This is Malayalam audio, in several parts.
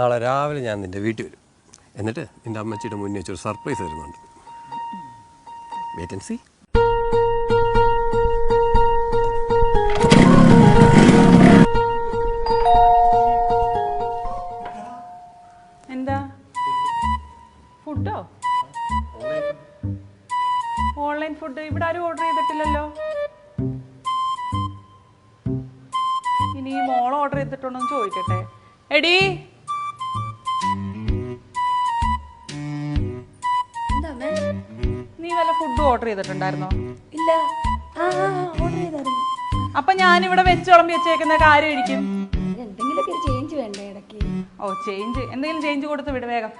നാളെ രാവിലെ ഞാൻ നിന്റെ വീട്ടിൽ വരും. എന്നിട്ട് നിന്റെ അമ്മച്ചിയുടെ മുന്നിൽ വെച്ചൊരു സർപ്രൈസ് തരുന്നുണ്ട്. വേറ്റൻസി എന്താ? ഫുഡോ? ഓൺലൈൻ ഫുഡ് ഇവിടെ ആരും ഓർഡർ ചെയ്തിട്ടില്ലല്ലോ. ഇനി മോൾ ഓർഡർ ചെയ്തിട്ടുണ്ടോ എന്ന് ചോദിക്കട്ടെ. എടി നീ വല്ല ഫുഡ് ഓർഡർ ചെയ്തിട്ടുണ്ടായിരുന്നോ? ഇല്ല. ആ ഓർഡർ ചെയ്തായിരുന്നു. അപ്പൊ ഞാനിവിടെ വെച്ച് വിളമ്പി വെച്ചേക്കുന്ന കാര്യമായിരിക്കും. എന്തെങ്കിലുമൊക്കെ ഒരു ചേഞ്ച് വേണ്ടേ ഇടയ്ക്ക്? ഓ ചേഞ്ച് എന്തെങ്കിലും ചേഞ്ച് കൊടുത്ത് വിട് വേഗം.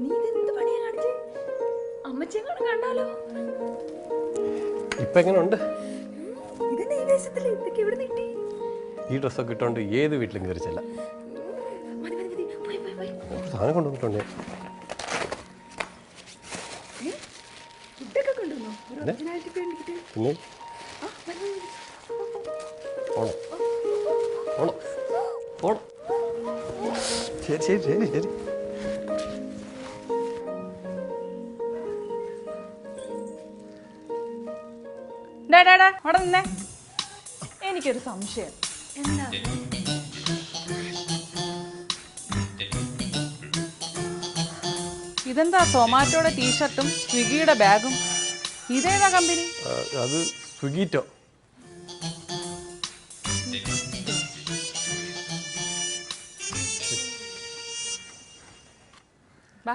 നീ ഇതെന്ത് പണിയാ കാണിച്ചേ? അമ്മച്ചിയെ കണ്ടാലോ? ഇപ്പം എങ്ങനെയുണ്ട് ഇതെന്നെ ഈ വേഷത്തിൽ ഇതൊക്കെ എവിടെ കിട്ടി ഈ ഡ്രസ്സൊക്കെ ഇട്ടോണ്ട് ഏത് വീട്ടിലും കയറി ചെല്ലാം. സാധനം കൊണ്ടുവന്നിട്ടുണ്ട്. പിന്നെ. ഓണം ഓണം ഓണം ശരി ശരി ശരി ശരി. അവിടെ നിന്നേ. എനിക്കൊരു സംശയം. എന്താ? ഇതെന്താ സൊമാറ്റോയുടെ ടീഷർട്ടും സ്വിഗ്ഗിയുടെ ബാഗും? ഇതേതാ കമ്പനി? അത് സ്വിഗീറ്റോ ബാ